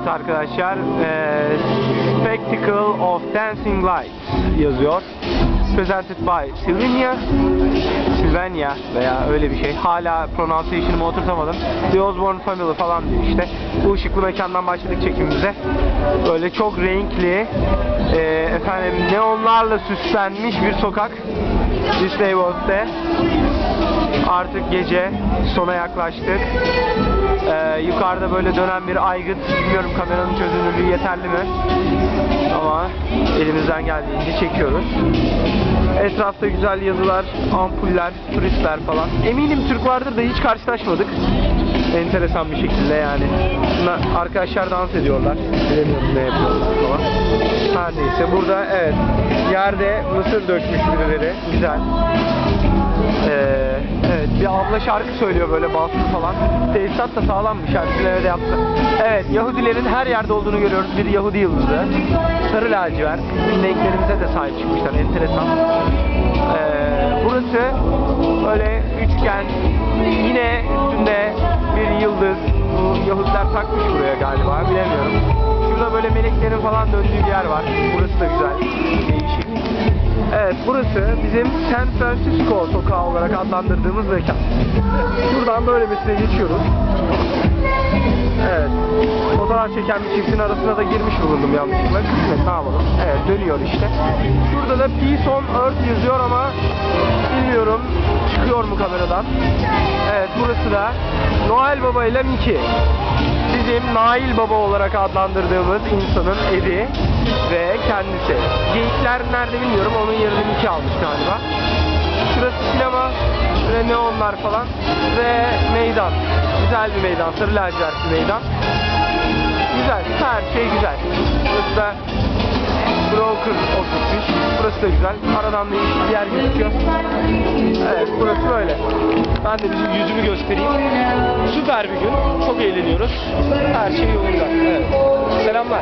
Evet arkadaşlar, eee, Spectacle of Dancing Lights yazıyor. Presented by Sylvania. Sylvania veya öyle bir şey. Hala pronunciation'ımı oturtamadım. The Osborne Family falan diyor işte. Bu ışıklı mekandan başladık çekimimize. Böyle çok renkli, eee, efendim neonlarla süslenmiş bir sokak. Disney World'de. Artık gece sona yaklaştık. Ee, yukarıda böyle dönen bir aygıt. Bilmiyorum kameranın çözünürlüğü yeterli mi? Ama elimizden geldiğince çekiyoruz. Etrafta güzel yazılar, ampuller, turistler falan. Eminim Türk vardır da hiç karşılaşmadık. Enteresan bir şekilde yani. Bunlar arkadaşlar dans ediyorlar. Bilemiyorum ne yapıyorlar falan. Her neyse burada evet yerde mısır dökmüş birileri. Güzel. Ee, bir abla şarkı söylüyor böyle bastı falan. Tesisat da sağlammış bizim evde yaptı. Evet Yahudilerin her yerde olduğunu görüyoruz. Bir Yahudi yıldızı. Sarı lacivert. Renklerimize de sahip çıkmışlar. Enteresan. Ee, burası böyle üçgen. Yine üstünde bir yıldız. Bu Yahudiler takmış buraya galiba. Bilemiyorum. Şurada böyle meleklerin falan döndüğü bir yer var. Burası da güzel. Değişik. Evet burası bizim San Francisco sokağı olarak adlandırdığımız mekan. Şuradan böyle bir geçiyoruz. Evet. Fotoğraf çeken bir çiftin arasına da girmiş bulundum yanlışlıkla. Kısmet ne yapalım. Evet dönüyor işte. Şurada da Peace on Earth yazıyor ama bilmiyorum çıkıyor mu kameradan. Evet burası da Noel Baba ile Mickey. Bizim Nail Baba olarak adlandırdığımız insanın evi ve kendisi. Geyikler nerede bilmiyorum onun yerine 2 almış galiba. Şurası sinema, şurada neonlar falan ve meydan. Güzel bir meydan, sarı lacivertli meydan. Güzel, her şey güzel. Burası da broker oturtmuş. Burası da güzel. Aradan da iyi bir yer gözüküyor. Evet burası böyle. Ben de bizim yüzümü göstereyim. Süper bir gün. Çok eğleniyoruz. Her şey yolunda. Evet. Selamlar.